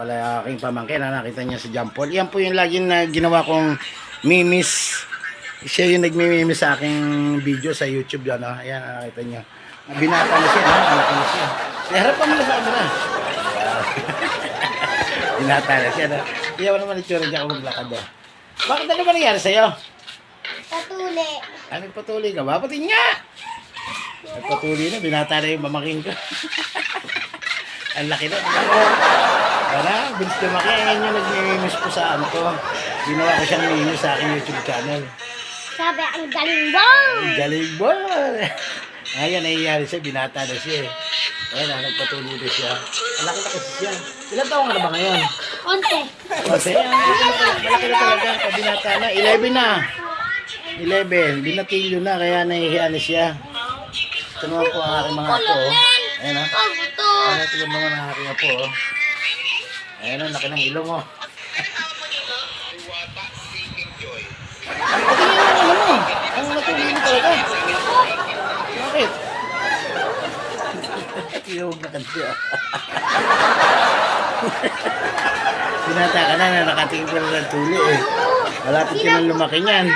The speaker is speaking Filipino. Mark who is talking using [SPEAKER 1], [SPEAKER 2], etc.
[SPEAKER 1] pala aking pamangkin. Nakita niya si John Paul. Yan po yung laging na ginawa kong mimis. Siya yung nagmimimis sa aking video sa YouTube. Yan, ha? Ayan, nakita niyo. Binata na siya. Ha? Malaki na siya. Harapan mo na sa camera. Binata na siya. Iyaw naman itsura niya kung maglakad. Ha? Bakit ano ba nangyari sa'yo?
[SPEAKER 2] Patuli.
[SPEAKER 1] Ano patuloy ka ba? Pati nga! Nagpatuloy na, binata na yung mamaking ko. Ang laki na. Wala, bilis lumaki. Ayan yung nag-miss po sa ano ko. Ginawa ko siyang minis sa aking YouTube channel.
[SPEAKER 2] Sabi, ang galing wow!
[SPEAKER 1] Ang Galing ba? Ayan, nangyayari siya, binata na siya. eh. Ayan na, nagpatuloy na siya. Ang laki na kasi siya. Ilan taong ka na ba ngayon?
[SPEAKER 2] Konti.
[SPEAKER 1] Kasi, ang malaki na talaga. Pag binata na, 11 na. 11. Binatilyo na, kaya nahihiya na siya. Ito naman po ang aking mga apo. Ayan na.
[SPEAKER 2] Buto.
[SPEAKER 1] Ayan ito yung mga ng aking apo. oh. Ayan na, laki ng ilong oh. Ang natuloy mo talaga. Bakit? Tinawag na kanti ah. Pinata ka na na nakatingin pa na ng tuli eh. Malapit ka nang lumaki niyan.